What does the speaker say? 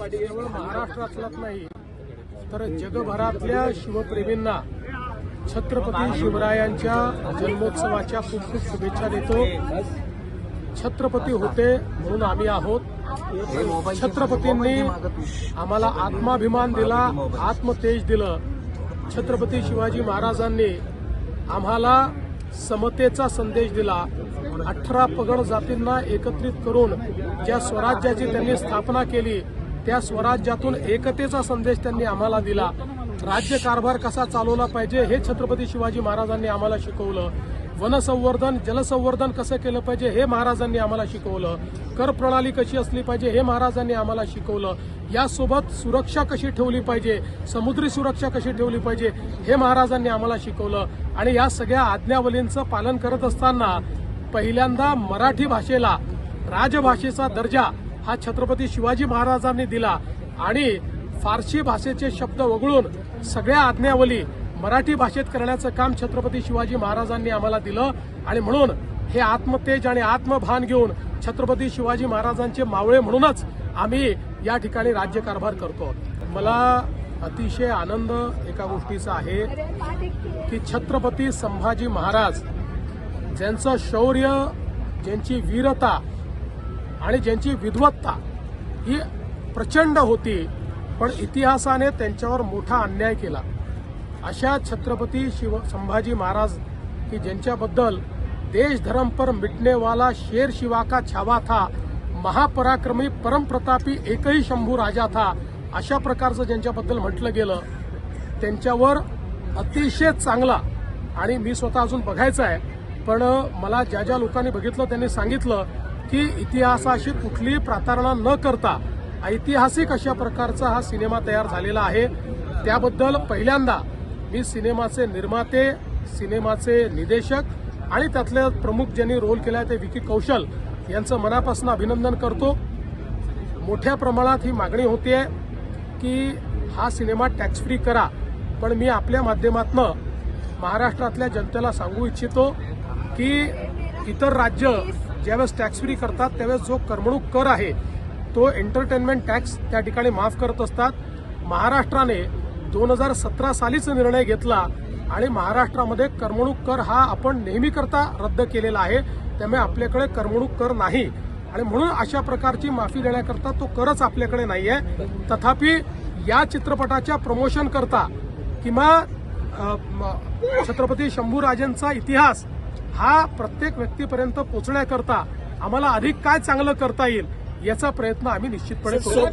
केवळ महाराष्ट्रातलाच नाही तर जगभरातल्या शिवप्रेमींना छत्रपती शिवरायांच्या जन्मोत्सवाच्या खूप खूप शुभेच्छा देतो. छत्रपती होते म्हणून आम्ही आहोत. छत्रपतींनी आम्हाला आत्माभिमान दिला आत्मतेज दिलं. छत्रपती शिवाजी महाराजांनी आम्हाला समतेचा संदेश दिला. अठरा पगड जातींना एकत्रित करून ज्या स्वराज्याची त्यांनी स्थापना केली त्या स्वराज्यातून एकतेचा संदेश त्यांनी आम्हाला दिला. राज्यकारभार कसा चालवला पाहिजे हे छत्रपती शिवाजी महाराजांनी आम्हाला शिकवलं. वनसंवर्धन जलसंवर्धन कसं केलं पाहिजे हे महाराजांनी आम्हाला शिकवलं. कर प्रणाली कशी असली पाहिजे हे महाराजांनी आम्हाला शिकवलं. यासोबत सुरक्षा कशी ठेवली पाहिजे समुद्री सुरक्षा कशी ठेवली पाहिजे हे महाराजांनी आम्हाला शिकवलं. आणि या सगळ्या आज्ञावलींचं पालन करत असताना पहिल्यांदा मराठी भाषेला राजभाषेचा दर्जा हा छत्रपती शिवाजी महाराजांनी दिला. आणि फारसी भाषेचे शब्द वगळून सगळ्या आज्ञावली मराठी भाषेत करण्याचं काम छत्रपती शिवाजी महाराजांनी आम्हाला दिलं. आणि म्हणून हे आत्मतेज आणि आत्मभान घेऊन छत्रपती शिवाजी महाराजांचे मावळे म्हणूनच आम्ही या ठिकाणी राज्यकारभार करतो. मला अतिशय आनंद एका गोष्टीचा आहे की छत्रपती संभाजी महाराज ज्यांचं शौर्य ज्यांची वीरता आणि ज्यांची विद्वत्ता ही प्रचंड होती पण इतिहासाने त्यांच्यावर मोठा अन्याय केला. अशा छत्रपती शिव संभाजी महाराज की ज्यांच्याबद्दल देश धर्म पर मिटनेवाला शेर शिवा का छावा था महापराक्रमी परमप्रतापी एकही शंभू राजा था अशा प्रकारचं ज्यांच्याबद्दल म्हटलं गेलं त्यांच्यावर अतिशय चांगला आणि मी स्वतः अजून बघायचं आहे पण मला ज्या ज्या लोकांनी बघितलं त्यांनी सांगितलं की इतिहासाशी कुठलीही प्रतारणा न करता ऐतिहासिक अशा प्रकारचा हा सिनेमा तयार झालेला आहे. त्याबद्दल पहिल्यांदा मी सिनेमाचे निर्माते सिनेमाचे निदेशक आणि त्यातले प्रमुख ज्यांनी रोल केला आहे ते विकी कौशल यांचं मनापासून अभिनंदन करतो. मोठ्या प्रमाणात ही मागणी होतीये की हा सिनेमा टॅक्स फ्री करा. पण मी आपल्या माध्यमातनं महाराष्ट्रातल्या जनतेला सांगू इच्छितो की इतर राज्य ज्यावेळेस टॅक्स फ्री करतात त्यावेळेस जो करमणूक कर आहे तो एंटरटेनमेंट टॅक्स त्या ठिकाणी माफ करत असतात. महाराष्ट्राने दोन हजार सतरा सालीच निर्णय घेतला आणि महाराष्ट्रामध्ये करमणूक कर हा आपण नेहमी करता रद्द केलेला आहे. त्यामुळे आपल्याकडे करमणूक कर नाही. आणि म्हणून अशा प्रकारची माफी देण्याकरता तो करच आपल्याकडे नाही आहे तथापि या चित्रपटाच्या प्रमोशन करता किंवा छत्रपती शंभूराजेंचा इतिहास हा प्रत्येक व्यक्तीपर्यंत पोहोचण्याकरता आम्हाला अधिक काय चांगलं करता येईल याचा प्रयत्न आम्ही निश्चितपणे करू.